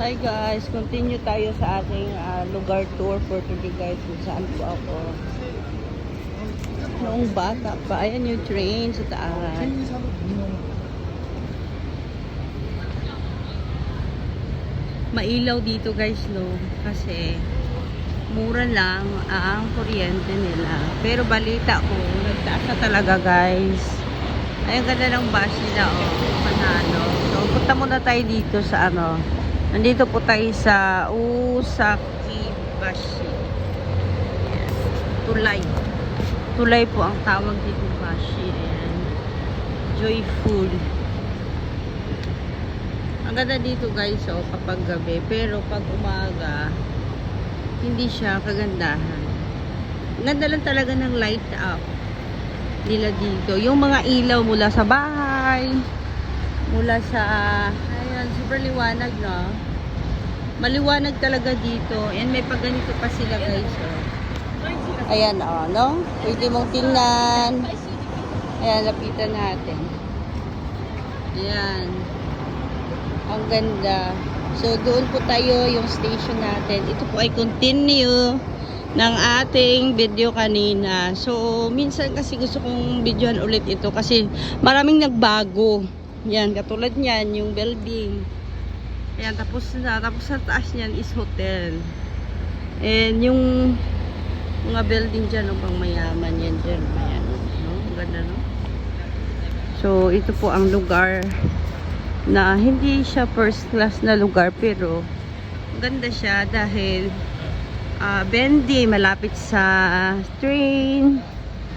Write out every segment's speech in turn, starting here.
Hi guys, continue tayo sa ating ah, lugar tour for today guys kung saan po ako. Noong bata pa, ayan yung train sa taas. Mailaw dito guys no, kasi mura lang ang kuryente nila. Pero balita ko, nagtaas na talaga guys. Ayun ganda ng bus nila oh, panalo. So punta muna tayo dito sa ano, Nandito po tayo sa Usakibashi. Ayan. Tulay. Tulay po ang tawag dito bashi. Ayan. Joyful. Ang ganda dito guys, oh, kapag gabi. Pero pag umaga, hindi siya kagandahan. Ganda lang talaga ng light up nila dito. Yung mga ilaw mula sa bahay, mula sa ayan, super liwanag no maliwanag talaga dito and may pagganito pa sila guys oh. ayan oh no pwede mong tingnan ayan lapitan natin ayan ang ganda so doon po tayo yung station natin ito po ay continue ng ating video kanina. So, minsan kasi gusto kong videohan ulit ito kasi maraming nagbago. Yan, katulad niyan, yung building. Yan, tapos na, tapos sa taas niyan is hotel. And yung mga building dyan, no, pang mayaman yan dyan. Ayan, no? Ang ganda, no? So, ito po ang lugar na hindi siya first class na lugar pero ganda siya dahil ah bendy, malapit sa train,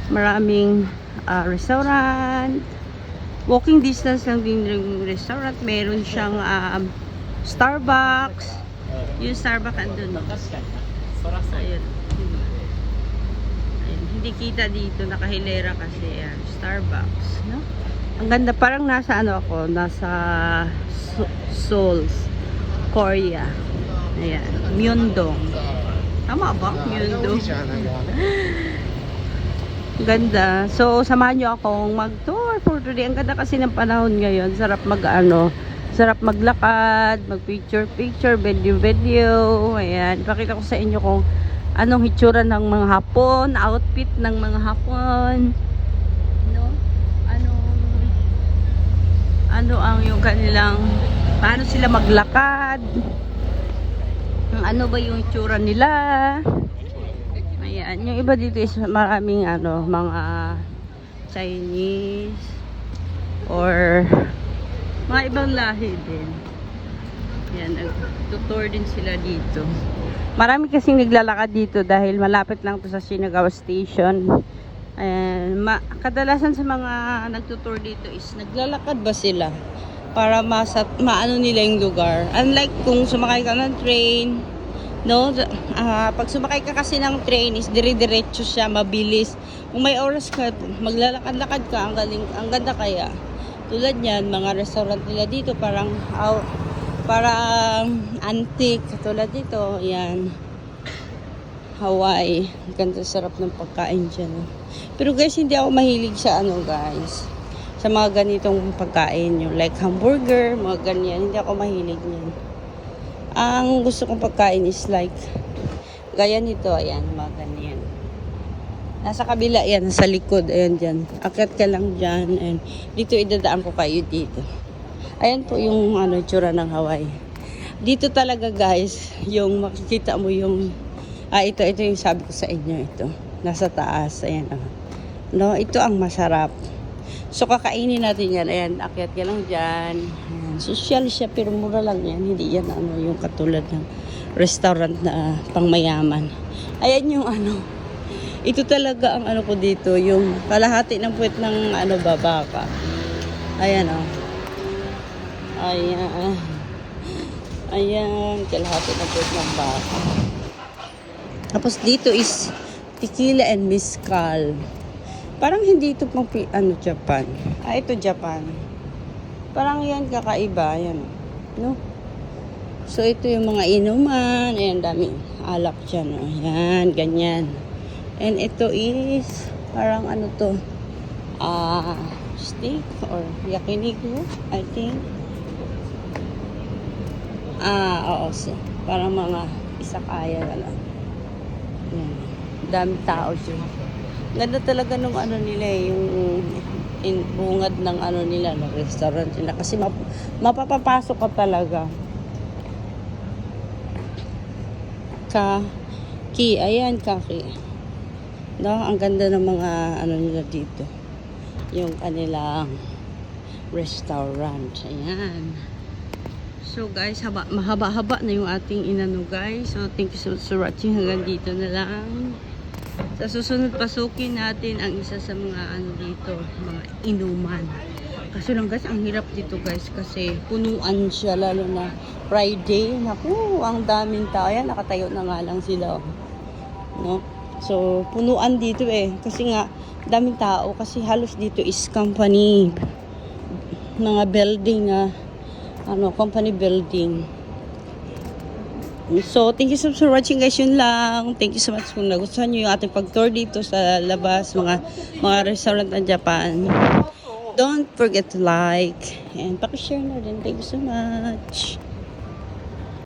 maraming ah, restaurant, walking distance lang din yung restaurant. Meron siyang um, Starbucks. Yung Starbucks andun. Ayun. Ayun. Hindi kita dito. Nakahilera kasi. Yan. Starbucks. No? Ang ganda. Parang nasa ano ako. Nasa Seoul. Korea. Ayan. Myeongdong. Tama ba? Myeongdong. Ganda. So, samahan nyo akong mag-tour for today. Ang ganda kasi ng panahon ngayon. Sarap mag-ano, sarap maglakad, mag-picture-picture, video-video. Ayan. Pakita ko sa inyo kung anong hitsura ng mga hapon, outfit ng mga hapon. No? Anong, ano ang yung kanilang, paano sila maglakad. Ang Ano ba yung itsura nila. Ayan, yung iba dito is maraming ano, mga Chinese or mga ibang lahi din. Yan, nagtutour din sila dito. Marami kasing naglalakad dito dahil malapit lang to sa Shinagawa Station. Ayan, ma kadalasan sa mga nagtutour dito is naglalakad ba sila para masa maano nila yung lugar. Unlike kung sumakay ka ng train, No, ah, pag sumakay ka kasi ng train is dire-diretso siya, mabilis. Kung may oras ka, maglalakad-lakad ka, ang galing, ang ganda kaya. Tulad niyan, mga restaurant nila dito parang aw, parang antique. Tulad dito, yan. Hawaii. Ganda sarap ng pagkain dyan. no? Pero guys, hindi ako mahilig sa ano guys. Sa mga ganitong pagkain, yung like hamburger, mga ganyan. Hindi ako mahilig niyan. Ang gusto kong pagkain is like, gaya nito, ayan, mga ganyan. Nasa kabila yan, sa likod, ayan dyan. Akyat ka lang dyan, and dito idadaan ko kayo dito. Ayan po yung ano, tsura ng Hawaii. Dito talaga guys, yung makikita mo yung, ah ito, ito yung sabi ko sa inyo, ito. Nasa taas, ayan. Oh. No, ito ang masarap. So, kakainin natin yan. Ayan, akyat ka lang dyan. Ayan, social siya, pero mura lang yan. Hindi yan ano, yung katulad ng restaurant na pangmayaman. Ayan yung ano. Ito talaga ang ano ko dito, yung kalahati ng puwet ng ano ba, baka. Ayan o. Oh. Ayan. Ayan, kalahati ng puwet ng baka. Tapos dito is tequila and mezcal. Parang hindi ito pang ano, Japan. Ah, ito Japan. Parang yan kakaiba. Yan. No? So, ito yung mga inuman. Ayan, dami alak dyan. Oh. Ayan, ganyan. And ito is, parang ano to, ah, steak or yakiniku, I think. Ah, oo. So, parang mga isakaya na lang. Yan. Dami tao dyan. Ganda talaga nung ano nila eh, yung in, bungad ng ano nila, ng restaurant nila. Kasi map, mapapapasok ka talaga. Kaki, ayan kaki. No, ang ganda ng mga ano nila dito. Yung kanilang restaurant. Ayan. So guys, haba, mahaba-haba na yung ating inano guys. So thank you so much for watching. Hanggang dito na lang. Sa susunod pasukin natin ang isa sa mga ano dito, mga inuman. Kaso lang guys, ang hirap dito guys kasi punuan siya lalo na Friday. Naku, ang daming tao. Ayan, nakatayo na nga lang sila. oh. No? So, punuan dito eh. Kasi nga, daming tao. Kasi halos dito is company. Mga building na, ano, company building. So, thank you so much for watching guys. Yun lang. Thank you so much kung nagustuhan nyo yung ating pag-tour dito sa labas, mga mga restaurant ng Japan. Don't forget to like and pakishare na din. Thank you so much.